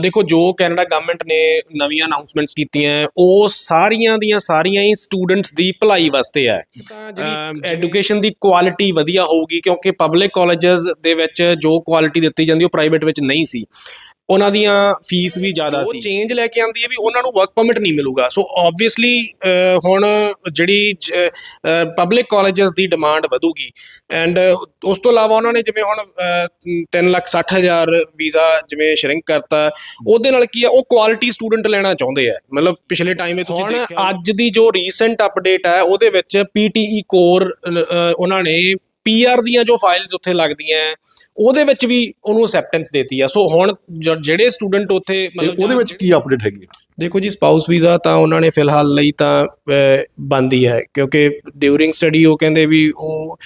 ਦੇਖੋ ਜੋ Canada government ਨੇ ਨਵੀਆਂ ਅਨਾਉਂਸਮੈਂਟਸ ਕੀਤੀਆਂ ਉਹ ਸਾਰੀਆਂ ਦੀਆਂ ਸਾਰੀਆਂ ਹੀ ਸਟੂਡੈਂਟਸ ਦੀ ਭਲਾਈ ਵਾਸਤੇ ਹੈ। ਜਿਹੜੀ ਐਜੂਕੇਸ਼ਨ ਦੀ ਕੁਆਲਿਟੀ ਵਧੀਆ ਹੋਊਗੀ ਕਿਉਂਕਿ ਪਬਲਿਕ ਕਾਲਜਸ ਦੇ ਵਿੱਚ ਜੋ ਕੁਆਲਿਟੀ ਦਿੱਤੀ ਜਾਂਦੀ ਉਹ ਪ੍ਰਾਈਵੇਟ ਵਿੱਚ ਨਹੀਂ ਸੀ। ਉਹਨਾਂ ਦੀਆਂ ਫੀਸ ਵੀ ਜ਼ਿਆਦਾ ਸੀ। ਚੇਂਜ ਲੈ ਕੇ ਆਂਦੀ ਹੈ ਵੀ ਉਹਨਾਂ ਨੂੰ ਵਰਕ ਪਰਮਿਟ ਨਹੀਂ ਮਿਲੂਗਾ। ਸੋ ਆਬਵੀਅਸਲੀ ਹੁਣ ਜਿਹੜੀ ਪਬਲਿਕ ਕਾਲਜਸ ਦੀ ਡਿਮਾਂਡ ਵਧੂਗੀ। ਐਂਡ ਉਸ ਤੋਂ ਇਲਾਵਾ ਉਹਨਾਂ ਨੇ ਜਿਵੇਂ ਹੁਣ 3 ਲੱਖ 60 ਹਜ਼ਾਰ ਵੀਜ਼ਾ ਜਿਵੇਂ ਸ਼ਰਿੰਕ ਕਰਤਾ ਉਹਦੇ ਨਾਲ ਕੀ ਆ ਉਹ ਕੁਆਲਿਟੀ ਸਟੂਡੈਂਟ ਲੈਣਾ ਚਾਹੁੰਦੇ ਆ। ਮਤਲਬ ਪਿਛਲੇ ਟਾਈਮ ਵਿੱਚ ਤੁਸੀਂ ਦੇਖਿਆ ਅੱਜ ਦੀ ਜੋ ਰੀਸੈਂਟ ਅਪਡੇਟ ਹੈ ਉਹਦੇ ਵਿੱਚ ਪੀਟੀਈ ਕੋਰ ਉਹਨਾਂ ਨੇ ਪੀਆਰ ਦੀਆਂ ਜੋ ਫਾਈਲਸ ਉੱਥੇ ਲੱਗਦੀਆਂ ਉਹਦੇ ਵਿੱਚ ਵੀ ਉਹਨੂੰ ਅਸੈਪਟੈਂਸ ਦੇਤੀ ਆ ਸੋ ਹੁਣ ਜਿਹੜੇ ਸਟੂਡੈਂਟ ਉੱਥੇ ਤੇ ਉਹਦੇ ਵਿੱਚ ਕੀ ਅਪਡੇਟ ਹੈਗੀ ਹੈ? ਦੇਖੋ ਜੀ ਸਪਾਊਸ ਵੀਜ਼ਾ ਤਾਂ ਉਹਨਾਂ ਨੇ ਫਿਲਹਾਲ ਲਈ ਤਾਂ ਬੰਦ ਹੀ ਹੈ ਕਿਉਂਕਿ ਡਿਊਰਿੰਗ ਸਟੱਡੀ ਉਹ ਕਹਿੰਦੇ ਵੀ ਉਹ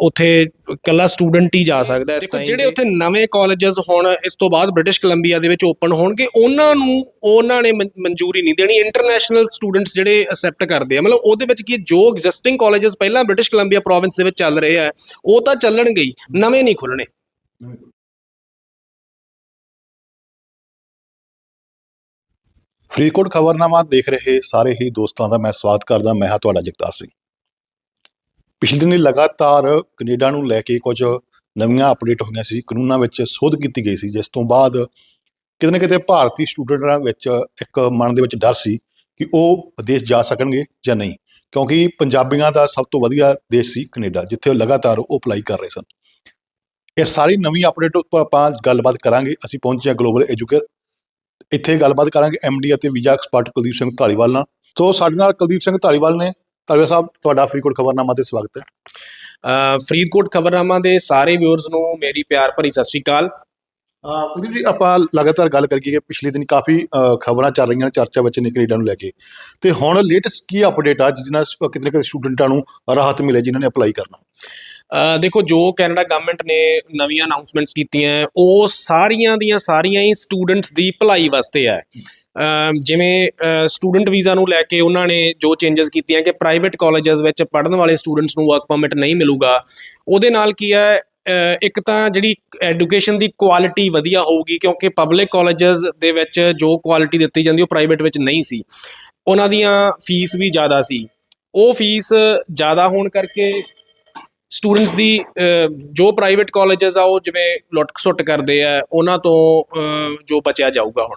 ਉੱਥੇ ਕੱਲਾ ਸਟੂਡੈਂਟ ਹੀ ਜਾ ਸਕਦਾ ਇਸ ਟਾਈਮ ਜਿਹੜੇ ਉੱਥੇ ਨਵੇਂ ਕਾਲਜਸ ਹੁਣ ਇਸ ਤੋਂ ਬਾਅਦ ਬ੍ਰਿਟਿਸ਼ ਕੋਲੰਬੀਆ ਦੇ ਵਿੱਚ ਓਪਨ ਹੋਣਗੇ ਉਹਨਾਂ ਨੂੰ ਉਹਨਾਂ ਨੇ ਮਨ- ਮਨਜ਼ੂਰੀ ਨਹੀਂ ਦੇਣੀ ਇੰਟਰਨੈਸ਼ਨਲ ਸਟੂਡੈਂਟਸ ਜਿਹੜੇ ਅਸੈਪਟ ਕਰਦੇ ਆ ਮਤਲਬ ਉਹਦੇ ਵਿੱਚ ਕੀ ਜੋ ਐਗਜ਼ਿਸਟਿੰਗ ਕਾਲਜਸ ਪਹਿਲਾਂ ਬ੍ਰਿਟਿਸ਼ ਕੋਲੰਬੀਆ ਪ੍ਰੋਵਿੰਸ ਦੇ ਵਿੱਚ ਚੱਲ ਰਹੇ ਆ ਉਹ ਤਾਂ ਚੱਲਣਗੇ ਹੀ ਨਵੇਂ ਨਹੀਂ ਖੁੱਲਣੇ ਫਰੀਦਕੋਟ ਖਬਰਨਾਮਾ ਦੇਖ ਰਹੇ ਸਾਰੇ ਹੀ ਦੋਸਤਾਂ ਦਾ ਮੈਂ ਸਵਾਗਤ ਕਰਦਾ, ਮੈਂ ਹਾਂ ਤੁਹਾਡਾ ਜਗਤਾਰ ਸਿੰਘ। ਪਿਛਲੇ ਦਿਨੀ ਲਗਾਤਾਰ ਕੈਨੇਡਾ ਨੂੰ ਲੈ ਕੇ ਕੁਝ ਨਵੀਆਂ ਅਪਡੇਟ ਹੋਈਆਂ ਸੀ, ਕਾਨੂੰਨਾਂ ਵਿੱਚ ਸੋਧ ਕੀਤੀ ਗਈ ਸੀ, ਜਿਸ ਤੋਂ ਬਾਅਦ ਕਿਤੇ ਨਾ ਕਿਤੇ ਭਾਰਤੀ ਸਟੂਡੈਂਟਾਂ ਵਿੱਚ ਇੱਕ ਮਨ ਦੇ ਵਿੱਚ ਡਰ ਸੀ ਕਿ ਉਹ ਵਿਦੇਸ਼ ਜਾ ਸਕਣਗੇ ਜਾਂ ਨਹੀਂ, ਕਿਉਂਕਿ ਪੰਜਾਬੀਆਂ ਦਾ ਸਭ ਤੋਂ ਵਧੀਆ ਦੇਸ਼ ਸੀ ਕੈਨੇਡਾ, ਜਿੱਥੇ ਉਹ ਲਗਾਤਾਰ ਉਹ ਅਪਲਾਈ ਕਰ ਰਹੇ ਸਨ। ਇਹ ਸਾਰੀ ਨਵੀਂ ਅਪਡੇਟ ਉੱਪਰ ਆਪਾਂ ਗੱਲਬਾਤ ਕਰਾਂਗੇ। ਅਸੀਂ ਪਹੁੰਚੇ ਹਾਂ ਗਲੋਬਲ ਐਜੂਕੇਰ ਇੱਥੇ ਗੱਲਬਾਤ ਕਰਾਂਗੇ ਡੀ ਅਤੇ ਵੀਜ਼ਾ ਐਕਸਪਰਟ ਕੁਲਦੀਪ ਸਿੰਘ ਢਾਲੀਵਾਲ ਨਾਲ। ਤੋਂ ਸਾਡੇ ਨਾਲ ਕੁਲਦੀਪ ਸਿੰਘ ਢਾਲੀਵਾਲ ਨੇ। ਢਾਲੀਵਾਲ ਸਾਹਿਬ ਤੁਹਾਡਾ ਫਰੀਦਕੋਟ ਖਬਰਨਾਮਾ ਤੇ ਸਵਾਗਤ ਹੈ। ਫਰੀਦਕੋਟ ਖਬਰਨਾਮਾ ਦੇ ਸਾਰੇ ਵਿਊਅਰਸ ਨੂੰ ਮੇਰੀ ਪਿਆਰ ਭਰੀ ਸਤਿ ਸ਼੍ਰੀ ਅਕਾਲ। ਕੁਲਦੀਪ ਜੀ ਆਪਾਂ ਲਗਾਤਾਰ ਗੱਲ ਕਰੀਏ ਕਿ ਪਿਛਲੇ ਦਿਨ ਕਾਫੀ ਖਬਰਾਂ ਚੱਲ ਰਹੀਆਂ ਨੇ ਚਰਚਾ ਵਿੱਚ ਨੇ ਕੈਨੇਡਾ ਨੂੰ ਲੈ ਕੇ। ਤੇ ਹੁਣ ਲੇਟੈਸਟ ਕੀ ਅਪਡੇਟ ਆ ਜਿਸ ਨਾਲ ਕਿਤੇ ਨਾ ਕਿਤੇ ਸਟੂਡੈਂਟਾਂ ਨੂੰ ਰਾਹਤ ਮਿਲੇ ਜਿਨ੍ਹਾਂ ਨੇ ਅਪਲਾਈ ਕਰਨਾ? ਦੇਖੋ, ਜੋ ਕੈਨੇਡਾ ਗਵਰਨਮੈਂਟ ਨੇ ਨਵੀਆਂ ਅਨਾਉਂਸਮੈਂਟਸ ਕੀਤੀਆਂ ਉਹ ਸਾਰੀਆਂ ਦੀਆਂ ਸਾਰੀਆਂ ਹੀ ਸਟੂਡੈਂਟਸ ਦੀ ਭਲਾਈ ਵਾਸਤੇ ਹੈ। ਜਿਵੇਂ ਸਟੂਡੈਂਟ ਵੀਜ਼ਾ ਨੂੰ ਲੈ ਕੇ ਉਹਨਾਂ ਨੇ ਜੋ ਚੇਂਜਸ ਕੀਤੀਆਂ ਕਿ ਪ੍ਰਾਈਵੇਟ ਕਾਲਜਸ ਵਿੱਚ ਪੜ੍ਹਨ ਵਾਲੇ ਸਟੂਡੈਂਟਸ ਨੂੰ ਵਰਕ ਪਰਮਿਟ ਨਹੀਂ ਮਿਲੂਗਾ, ਉਹਦੇ ਨਾਲ ਕੀ ਹੈ ਇੱਕ ਤਾਂ ਜਿਹੜੀ ਐਜੂਕੇਸ਼ਨ ਦੀ ਕੁਆਲਿਟੀ ਵਧੀਆ ਹੋਊਗੀ, ਕਿਉਂਕਿ ਪਬਲਿਕ ਕਾਲਜਸ ਦੇ ਵਿੱਚ ਜੋ ਕੁਆਲਿਟੀ ਦਿੱਤੀ ਜਾਂਦੀ, ਉਹ ਪ੍ਰਾਈਵੇਟ ਵਿੱਚ ਨਹੀਂ ਸੀ। ਉਹਨਾਂ ਦੀਆਂ ਫੀਸ ਵੀ ਜ਼ਿਆਦਾ ਸੀ। ਉਹ ਫੀਸ ਜ਼ਿਆਦਾ ਹੋਣ ਕਰਕੇ ਸਟੂਡੈਂਟਸ ਦੀ ਜੋ ਪ੍ਰਾਈਵੇਟ ਕਾਲਜਸ ਆ, ਉਹ ਜਿਵੇਂ ਲੁੱਟ ਖਸੁੱਟ ਕਰਦੇ ਆ, ਉਹਨਾਂ ਤੋਂ ਜੋ ਬਚਿਆ ਜਾਊਗਾ ਹੁਣ।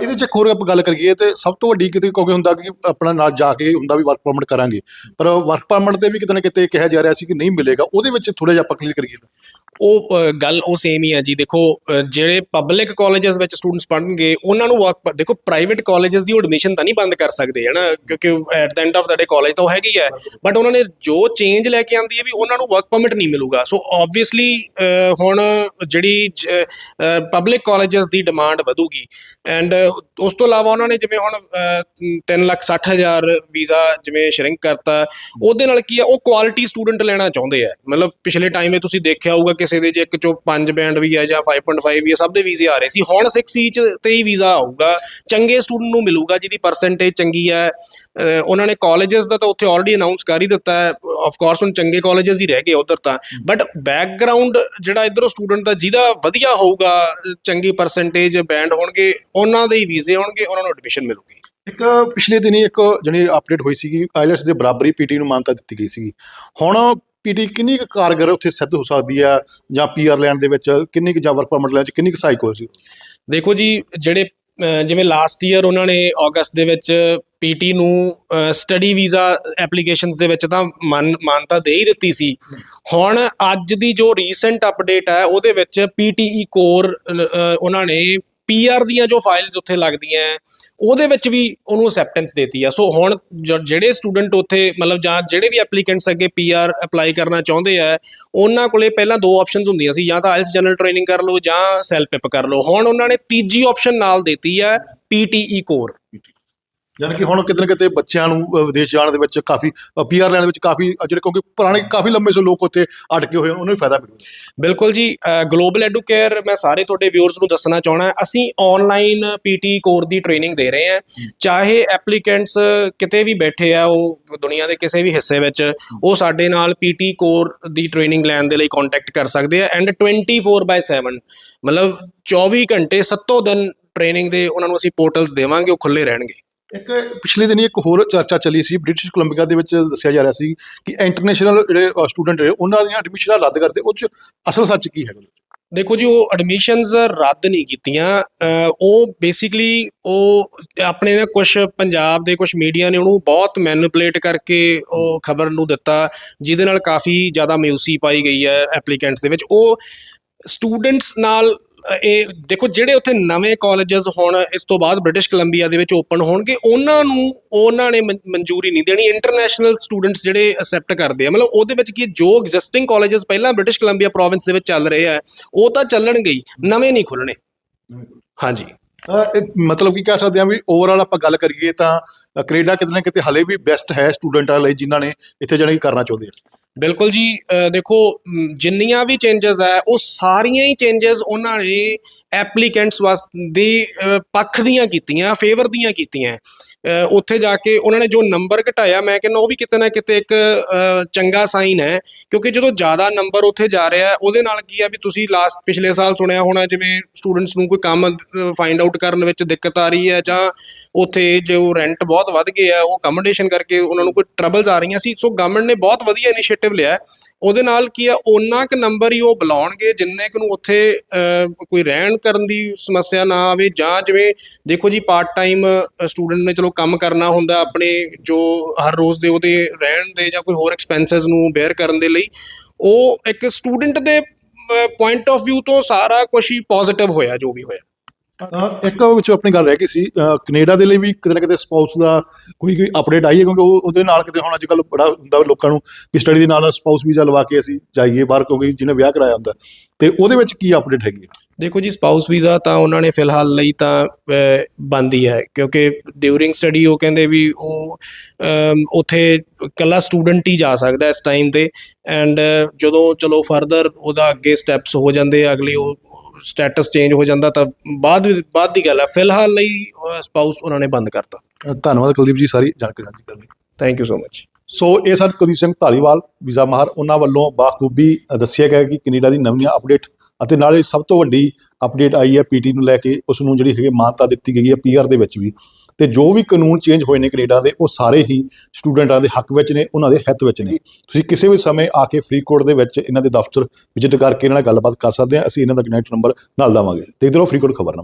ਇਹਦੇ ਚ ਹੋਰ ਆਪਾਂ ਗੱਲ ਕਰੀਏ ਤੇ ਸਭ ਤੋਂ ਵੱਡੀ ਕਿਤੇ ਕਿਉਂਕਿ ਹੁੰਦਾ ਕਿ ਆਪਣਾ ਨਾਲ ਜਾ ਕੇ ਹੁੰਦਾ ਵੀ ਵਰਕ ਪਰਮਿਟ ਕਰਾਂਗੇ। ਪਰ ਵਰਕ ਪਰਮਿਟ ਤੇ ਵੀ ਕਿਤੇ ਨਾ ਕਿਤੇ ਕਿਹਾ ਜਾ ਰਿਹਾ ਸੀ ਕਿ ਨਹੀਂ ਮਿਲੇਗਾ, ਉਹਦੇ ਵਿੱਚ ਥੋੜਾ ਜਿਹਾ ਆਪਾਂ ਕਲੀਅਰ ਕਰੀਏ ਉਹ ਗੱਲ ਉਹ ਸੇਮ ਹੀ ਹੈ ਜੀ। ਦੇਖੋ ਜਿਹੜੇ ਪਬਲਿਕ ਕਾਲਜਸ ਵਿੱਚ ਸਟੂਡੈਂਟਸ ਪੜ੍ਹਨਗੇ, ਉਹਨਾਂ ਨੂੰ ਵਰਕ ਦੇਖੋ ਪ੍ਰਾਈਵੇਟ ਕਾਲਜਸ ਦੀ ਐਡਮਿਸ਼ਨ ਤਾਂ ਨਹੀਂ ਬੰਦ ਕਰ ਸਕਦੇ ਹੈ ਨਾ ਕਿਉਂਕਿ at the end of the day college ਤਾਂ ਉਹ ਹੈਗੀ ਹੈ। ਬਟ ਉਹਨਾਂ ਨੇ ਜੋ ਚੇਂਜ ਲੈ ਕੇ ਆਂਦੀ ਹੈ ਵੀ ਉਹਨਾਂ ਨੂੰ ਵਰਕ ਪਰਮਿਟ ਨਹੀਂ ਮਿਲੂਗਾ। ਸੋ ਆਬਵੀਅਸਲੀ ਹੁਣ ਜਿਹੜੀ ਪਬਲਿਕ ਕਾਲਜਸ ਦੀ ਡਿਮਾਂਡ ਵਧੂਗੀ। ਐਂਡ ਉਸ ਤੋਂ ਇਲਾਵਾ ਉਹਨਾਂ ਨੇ ਜਿਵੇਂ ਹੁਣ 3 ਲੱਖ 60 ਹਜ਼ਾਰ ਵੀਜ਼ਾ ਜਿਵੇਂ ਸ਼ਰਿੰਕ ਕਰਤਾ, ਉਹਦੇ ਨਾਲ ਕੀ ਆ, ਉਹ ਕੁਆਲਿਟੀ ਸਟੂਡੈਂਟ ਲੈਣਾ ਚਾਹੁੰਦੇ ਆ। ਮਤਲਬ ਪਿਛਲੇ ਟਾਈਮ 'ਚ ਤੁਸੀਂ ਦੇਖਿਆ ਹੋਊਗਾ ਕਿਸੇ ਦੇ ਜੇ ਇੱਕ ਚੋਂ 5 ਬੈਂਡ ਵੀ ਹੈ ਜਾਂ 5.5 ਵੀ ਹੈ ਸਭ ਦੇ ਵੀਜ਼ੇ ਆ ਰਹੇ ਸੀ। ਹੁਣ 6 ਚ ਤੇ ਹੀ ਵੀਜ਼ਾ ਆਊਗਾ। ਚੰਗੇ ਸਟੂਡੈਂਟ ਨੂੰ ਮਿਲੂਗਾ, ਜਿਹਦੀ ਪਰਸੈਂਟੇਜ ਚੰਗੀ ਹੈ। ਉਹਨਾਂ ਨੇ ਕਾਲਜਸ ਦਾ ਤਾਂ ਉੱਥੇ ਆਲਰੇਡੀ ਅਨਾਉਂਸ ਕਰ ਹੀ ਦਿੱਤਾ ਹੈ। ਆਫ ਕੋਰਸ ਹੁਣ ਚੰਗੇ ਕਾਲਜਸ ਹੀ ਰਹਿ ਗਏ ਉਧਰ ਤਾਂ। ਬਟ ਬੈਕਗ੍ਰਾਉਂਡ ਜਿਹੜਾ ਇਧਰੋਂ ਸਟੂਡੈਂਟ ਦਾ ਜਿਹਦਾ ਵਧੀਆ ਹੋਊਗਾ, ਚੰਗੀ ਪਰਸੈਂਟੇਜ ਬੈਂਡ ਹੋਣਗੇ, ਉਹਨਾਂ ਦੇ ਹੀ ਵੀਜ਼ੇ ਹੋਣਗੇ ਉਹਨਾਂ ਨੂੰ ਐਡਮਿਸ਼ਨ ਮਿਲੂਗੀ। ਇੱਕ ਪਿਛਲੇ ਦਿਨੀ ਇੱਕ ਜਿਹੜੀ ਅਪਡੇਟ ਹੋਈ ਸੀਗੀ ਆਈਲੈਟਸ ਦੇ ਬਰਾਬਰੀ ਪੀਟੀ ਨੂੰ ਮਾਨਤਾ ਦਿੱਤੀ ਗਈ ਸੀਗੀ। ਹੁਣ ਪੀਟੀ ਕਿੰਨੀ ਕੁ ਕਾਰਗਰ ਉੱਥੇ ਸਿੱਧ ਹੋ ਸਕਦੀ ਆ? ਜਾਂ ਪੀਆਰ ਲੈਣ ਦੇ ਵਿੱਚ ਕਿੰਨੀ ਕੁ ਜਾਂ ਵਰਕ ਪਰਮਿਟ ਲੈਣ ਚ ਕਿੰਨੀ ਕੁ ਸਹਾਇਕ ਹੋ ਸੀ ਦੇਖੋ ਜੀ, ਜਿਹੜੇ ਜਿਵੇਂ ਲਾਸਟ ਈਅਰ ਉਹਨਾਂ ਨੇ ਅਗਸਤ ਦੇ ਵਿੱਚ ਪੀਟੀ ਨੂੰ ਸਟੱਡੀ ਵੀਜ਼ਾ ਐਪਲੀਕੇਸ਼ਨਸ ਦੇ ਵਿੱਚ ਤਾਂ ਮਾਨ- ਮਾਨਤਾ ਦੇ ਹੀ ਦਿੱਤੀ ਸੀ। ਹੁਣ ਅੱਜ ਦੀ ਜੋ ਰੀਸੈਂਟ ਅਪਡੇਟ ਹੈ, ਉਹਦੇ ਵਿੱਚ ਪੀਟੀਈ ਕੋਰ ਉਹਨਾਂ ਨੇ ਪੀਆਰ ਦੀਆਂ ਜੋ ਫਾਈਲਸ ਉੱਥੇ ਲੱਗਦੀਆਂ ਉਹਦੇ ਵਿੱਚ ਵੀ ਉਹਨੂੰ ਅਸੈਪਟੈਂਸ ਦੇਤੀ ਆ। ਸੋ ਹੁਣ ਜ- ਜਿਹੜੇ ਸਟੂਡੈਂਟ ਉੱਥੇ, ਮਤਲਬ ਜਾਂ ਜਿਹੜੇ ਵੀ ਐਪਲੀਕੈਂਟਸ ਅੱਗੇ ਪੀਆਰ ਅਪਲਾਈ ਕਰਨਾ ਚਾਹੁੰਦੇ ਆ, ਉਹਨਾਂ ਕੋਲੇ ਪਹਿਲਾਂ ਦੋ ਆਪਸ਼ਨਸ ਹੁੰਦੀਆਂ ਸੀ। ਜਾਂ ਤਾਂ ਆਇਲਸ ਜਨਰਲ ਟ੍ਰੇਨਿੰਗ ਕਰ ਲਓ ਜਾਂ ਸੈਲ ਪਿਪ ਕਰ ਲਓ। ਹੁਣ ਉਹਨਾਂ ਨੇ ਤੀਜੀ ਆਪਸ਼ਨ ਨਾਲ ਦਿੱਤੀ ਹੈ ਪੀਟੀਈ ਕੋਰ ਯਾਨੀ ਕਿ ਹੁਣ ਕਿਤੇ ਨਾ ਕਿਤੇ ਬੱਚਿਆਂ ਨੂੰ ਵਿਦੇਸ਼ ਜਾਣ ਦੇ ਵਿੱਚ ਕਾਫੀ ਪੀਆਰ ਲੈਣ ਦੇ ਵਿੱਚ ਕਾਫੀ ਜਿਹੜੇ ਕਿਉਂਕਿ ਪੁਰਾਣੇ ਕਾਫੀ ਲੰਮੇ ਸੇ ਲੋਕ ਉੱਥੇ ਅਟਕੇ ਹੋਏ ਹਨ, ਉਹਨਾਂ ਨੂੰ ਫਾਇਦਾ ਮਿਲੂਗਾ ਬਿਲਕੁਲ ਜੀ ਗਲੋਬਲ ਐਡੂਕੇਅਰ ਮੈਂ ਸਾਰੇ ਤੁਹਾਡੇ ਵਿਊਅਰਸ ਨੂੰ ਦੱਸਣਾ ਚਾਹਣਾ ਅਸੀਂ ਆਨਲਾਈਨ ਪੀਟੀ ਕੋਰ ਦੀ ਟ੍ਰੇਨਿੰਗ ਦੇ ਰਹੇ ਹਾਂ। ਚਾਹੇ ਐਪਲੀਕੈਂਟਸ ਕਿਤੇ ਵੀ ਬੈਠੇ ਆ ਉਹ ਦੁਨੀਆ ਦੇ ਕਿਸੇ ਵੀ ਹਿੱਸੇ ਵਿੱਚ ਉਹ ਸਾਡੇ ਨਾਲ ਪੀਟੀ ਕੋਰ ਦੀ ਟ੍ਰੇਨਿੰਗ ਲੈਣ ਦੇ ਲਈ ਕੰਟੈਕਟ ਕਰ ਸਕਦੇ ਆ ਐਂਡ 24/7 ਮਤਲਬ 24 ਘੰਟੇ ਸੱਤੋਂ ਦਿਨ ਟ੍ਰੇਨਿੰਗ ਦੇ ਉਹਨਾਂ ਨੂੰ ਅਸੀਂ ਪੋਰਟਲਸ ਦੇਵਾਂਗੇ ਉਹ ਖੁੱਲੇ ਰਹਿਣਗੇ। ਇੱਕ ਪਿਛਲੇ ਦਿਨੀ ਇੱਕ ਹੋਰ ਚਰਚਾ ਚੱਲੀ ਸੀ ਬ੍ਰਿਟਿਸ਼ ਕੋਲੰਬੀਆ ਦੇ ਵਿੱਚ ਦੱਸਿਆ ਜਾ ਰਿਹਾ ਸੀ ਕਿ ਇੰਟਰਨੈਸ਼ਨਲ ਜਿਹੜੇ ਸਟੂਡੈਂਟ ਨੇ, ਉਹਨਾਂ ਦੀਆਂ ਐਡਮਿਸ਼ਨਾਂ ਰੱਦ ਕਰਦੇ, ਉਹ 'ਚ ਅਸਲ ਸੱਚ ਕੀ ਹੈਗਾ? ਦੇਖੋ ਜੀ, ਉਹ ਐਡਮਿਸ਼ਨਸ ਰੱਦ ਨਹੀਂ ਕੀਤੀਆਂ ਉਹ ਬੇਸਿਕਲੀ ਉਹ ਆਪਣੇ ਨਾ ਕੁਝ ਪੰਜਾਬ ਦੇ ਕੁਝ ਮੀਡੀਆ ਨੇ ਉਹਨੂੰ ਬਹੁਤ ਮੈਨੀਪੂਲੇਟ ਕਰਕੇ ਉਹ ਖਬਰ ਨੂੰ ਦਿੱਤਾ, ਜਿਹਦੇ ਨਾਲ ਕਾਫੀ ਜ਼ਿਆਦਾ ਮਿਊਸੀ ਪਾਈ ਗਈ ਹੈ ਐਪਲੀਕੈਂਟਸ ਦੇ ਵਿੱਚ। ਉਹ ਸਟੂਡੈਂਟਸ ਨਾਲ ਇਹ ਦੇਖੋ ਜਿਹੜੇ ਉੱਥੇ ਨਵੇਂ ਕਾਲਜਸ ਹੁਣ ਇਸ ਤੋਂ ਬਾਅਦ ਬ੍ਰਿਟਿਸ਼ ਕੋਲੰਬੀਆ ਦੇ ਵਿੱਚ ਓਪਨ ਹੋਣਗੇ ਉਹਨਾਂ ਨੂੰ ਉਹਨਾਂ ਨੇ ਮਨ- ਮਨਜ਼ੂਰੀ ਨਹੀਂ ਦੇਣੀ। ਇੰਟਰਨੈਸ਼ਨਲ ਸਟੂਡੈਂਟਸ ਜਿਹੜੇ ਅਸੈਪਟ ਕਰਦੇ ਆ ਮਤਲਬ ਉਹਦੇ ਵਿੱਚ ਕੀ ਜੋ ਐਗਜ਼ਿਸਟਿੰਗ ਕਾਲਜਸ ਪਹਿਲਾਂ ਬ੍ਰਿਟਿਸ਼ ਕੋਲੰਬੀਆ ਪ੍ਰੋਵਿੰਸ ਦੇ ਵਿੱਚ ਚੱਲ ਰਹੇ ਆ ਉਹ ਤਾਂ ਚੱਲਣਗੇ ਹੀ ਨਵੇਂ ਨਹੀਂ ਖੁੱਲਣੇ ਹਾਂਜੀ। ਮਤਲਬ ਕੀ ਕਹਿ ਸਕਦੇ ਹਾਂ ਵੀ ਓਵਰਆਲ ਆਪਾਂ ਗੱਲ ਕਰੀਏ ਤਾਂ ਕੈਨੇਡਾ ਕਿਤੇ ਨਾ ਕਿਤੇ ਹਲੇ ਵੀ ਬੈਸਟ ਹੈ ਸਟੂਡੈਂਟਾਂ ਲਈ ਜਿਨ੍ਹਾਂ ਨੇ ਇੱਥੇ ਜਾਣੀ ਕਰਨਾ ਚਾਹੁੰਦੇ ਆ। ਬਿਲਕੁਲ ਜੀ ਦੇਖੋ ਜਿੰਨੀਆਂ ਵੀ ਚੇਂਜਸ ਹੈ ਉਹ ਸਾਰੀਆਂ ਹੀ ਚੇਂਜਸ ਉਹਨਾਂ ਨੇ ਐਪਲੀਕੈਂਟਸ ਵਾਸਤੇ ਅਹ, ਪੱਖ ਦੀਆਂ ਕੀਤੀਆਂ ਫੇਵਰ ਦੀਆਂ ਕੀਤੀਆਂ। ਉੱਥੇ ਜਾ ਕੇ ਉਹਨਾਂ ਨੇ ਜੋ ਨੰਬਰ ਘਟਾਇਆ, ਮੈਂ ਕਹਿੰਦਾ ਉਹ ਵੀ ਕਿਤੇ ਨਾ ਕਿਤੇ ਇੱਕ ਚੰਗਾ ਸਾਈਨ ਹੈ। ਕਿਉਂਕਿ ਜਦੋਂ ਜ਼ਿਆਦਾ ਨੰਬਰ ਉੱਥੇ ਜਾ ਰਿਹਾ ਉਹਦੇ ਨਾਲ ਕੀ ਹੈ ਵੀ ਤੁਸੀਂ ਲਾਸਟ ਪਿਛਲੇ ਸਾਲ ਸੁਣਿਆ ਹੋਣਾ, ਜਿਵੇਂ ਸਟੂਡੈਂਟਸ ਨੂੰ ਕੋਈ ਕੰਮ ਫਾਈਂਡ ਆਊਟ ਕਰਨ ਵਿੱਚ ਦਿੱਕਤ ਆ ਰਹੀ ਹੈ ਜਾਂ ਉੱਥੇ ਜੋ ਰੈਂਟ ਬਹੁਤ ਵੱਧ ਗਏ ਆ ਉਹ ਅਕਮੋਡੇਸ਼ਨ ਕਰਕੇ ਉਹਨਾਂ ਨੂੰ ਕੋਈ ਟਰਬਲਸ ਆ ਰਹੀਆਂ ਸੀ। ਸੋ ਗਵਰਨਮੈਂਟ ਨੇ ਬਹੁਤ ਵਧੀਆ ਇਨੀਸ਼ੀਏਟਿਵ ਲਿਆ ਉਹਦੇ ਨਾਲ ਕੀ ਆ ਉਹਨਾਂ ਕ ਨੰਬਰ ਹੀ ਉਹ ਬੁਲਾਉਣਗੇ ਜਿੰਨੇ ਕੁ ਨੂੰ ਉੱਥੇ ਕੋਈ ਰਹਿਣ ਕਰਨ ਦੀ ਸਮੱਸਿਆ ਨਾ ਆਵੇ ਜਾਂ ਜਿਵੇਂ ਦੇਖੋ ਜੀ ਪਾਰਟ ਟਾਈਮ ਸਟੂਡੈਂਟ ਨੇ ਚਲੋ ਕੰਮ ਕਰਨਾ ਹੁੰਦਾ ਆਪਣੇ ਜੋ ਹਰ ਰੋਜ਼ ਦੇ ਉਹਦੇ ਰਹਿਣ ਦੇ ਜਾਂ ਕੋਈ ਹੋਰ ਐਕਸਪੈਂਸਸ ਨੂੰ ਬੇਅਰ ਕਰਨ ਦੇ ਲਈ, ਉਹ ਇੱਕ ਸਟੂਡੈਂਟ ਦੇ ਪੁਆਇੰਟ ਆਫ View ਤੋਂ ਸਾਰਾ ਕੁਝ ਹੀ ਪੋਜ਼ਿਟਿਵ ਹੋਇਆ ਜੋ ਵੀ ਹੋਇਆ। ਇੱਕ ਵਿੱਚ ਆਪਣੀ ਗੱਲ ਰਹਿ ਗਈ ਸੀ ਅ, ਕੈਨੇਡਾ ਦੇ ਲਈ ਵੀ ਕਿਤੇ ਨਾ ਕਿਤੇ ਸਪਾਊਸ ਦਾ ਕੋਈ ਕੋਈ ਅਪਡੇਟ ਆਈ ਹੈ ਕਿਉਂਕਿ ਉਹ ਉਹਦੇ ਨਾਲ ਕਿਤੇ ਹੁਣ ਅੱਜ ਕੱਲ ਬੜਾ ਹੁੰਦਾ ਲੋਕਾਂ ਨੂੰ ਕਿ ਸਟੱਡੀ ਦੇ ਨਾਲ ਸਪਾਊਸ ਵੀਜ਼ਾ ਲਵਾ ਕੇ ਅਸੀਂ ਜਾਈਏ ਬਾਹਰ ਕਿਉਂਕਿ ਜਿਹਨੇ ਵਿਆਹ ਕਰਾਇਆ ਹੁੰਦਾ। ਤੇ ਉਹਦੇ ਵਿੱਚ ਕੀ ਅਪਡੇਟ ਹੈਗੀ? ਹੈ ਦੇਖੋ ਜੀ ਸਪਾਊਸ ਵੀਜ਼ਾ ਤਾਂ ਉਹਨਾਂ ਨੇ ਫਿਲਹਾਲ ਲਈ ਤਾਂ ਅਹ, ਹੈ ਕਿਉਂਕਿ ਡਿਊਰਿੰਗ ਸਟੱਡੀ ਉਹ ਕਹਿੰਦੇ ਵੀ ਉਹ ਅਮ, ਉੱਥੇ ਕੱਲਾ ਸਟੂਡੈਂਟ ਹੀ ਜਾ ਸਕਦਾ ਇਸ ਟਾਈਮ ਤੇ। ਐਂਡ ਜਦੋਂ ਚਲੋ ਫਰਦਰ ਉਹਦਾ ਅੱਗੇ ਸਟੈਪਸ ਹੋ ਜਾਂਦੇ ਆ ਅਗਲੀ ਉਹ ਸਟੇਟਸ ਚੇਂਜ ਹੋ ਜਾਂਦਾ ਤਾਂ ਬਾਅਦ ਬਾਅਦ ਦੀ ਗੱਲ ਹੈ ਫਿਲਹਾਲ ਲਈ ਸਪਾਊਸ ਉਹਨਾਂ ਨੇ ਬੰਦ ਕਰਤਾ। ਧੰਨਵਾਦ ਕੁਲਦੀਪ ਜੀ ਸਾਰੀ ਜਾਣਕਾਰੀ ਸਾਂਝੀ ਕਰਨ ਲਈ thank you so much so ਇਹ ਸਨ ਕੁਲਦੀਪ ਸਿੰਘ ਢਾਲੀਵਾਲ ਵੀਜ਼ਾ ਮਾਹਰ। ਉਹਨਾਂ ਵੱਲੋਂ ਬਾਖੂਬੀ ਦੱਸਿਆ ਗਿਆ ਕਿ ਕੈਨੇਡਾ ਦੀ ਨਵੀਆਂ ਅਪਡੇਟ ਅਤੇ ਨਾਲੇ ਸਭ ਤੋਂ ਵੱਡੀ ਅਪਡੇਟ ਆਈ ਹੈ ਪੀਟੀ ਨੂੰ ਲੈ ਕੇ। ਉਸ ਨੂੰ ਜਿਹੜੀ ਹੈਗੀ ਮਾਨਤਾ ਦਿੱਤੀ ਗਈ ਹੈ ਪੀਆਰ ਦੇ ਵਿੱਚ ਵੀ। ਤੇ ਜੋ ਵੀ ਕਾਨੂੰਨ ਚੇਂਜ ਹੋਏ ਨੇ ਕੈਨੇਡਾ ਦੇ, ਉਹ ਸਾਰੇ ਹੀ ਸਟੂਡੈਂਟਾਂ ਦੇ ਹੱਕ ਵਿੱਚ ਨੇ, ਉਹਨਾਂ ਦੇ ਹਿੱਤ ਵਿੱਚ ਨੇ। ਤੁਸੀਂ ਕਿਸੇ ਵੀ ਸਮੇਂ ਆ ਕੇ ਫਰੀਦਕੋਟ ਦੇ ਵਿੱਚ ਇਹਨਾਂ ਦੇ ਦਫ਼ਤਰ ਵਿਜ਼ਿਟ ਕਰਕੇ ਇਹਨਾਂ ਨਾਲ ਗੱਲਬਾਤ ਕਰ ਸਕਦੇ ਆ, ਅਸੀਂ ਇਹਨਾਂ ਦਾ ਕਨੈਕਟ ਨੰਬਰ ਨਾਲ ਦੇਵਾਂਗੇ। ਦੇਖਦੇ ਰਹੋ ਫਰੀਦਕੋਟ ਖਬਰਨਾਮਾ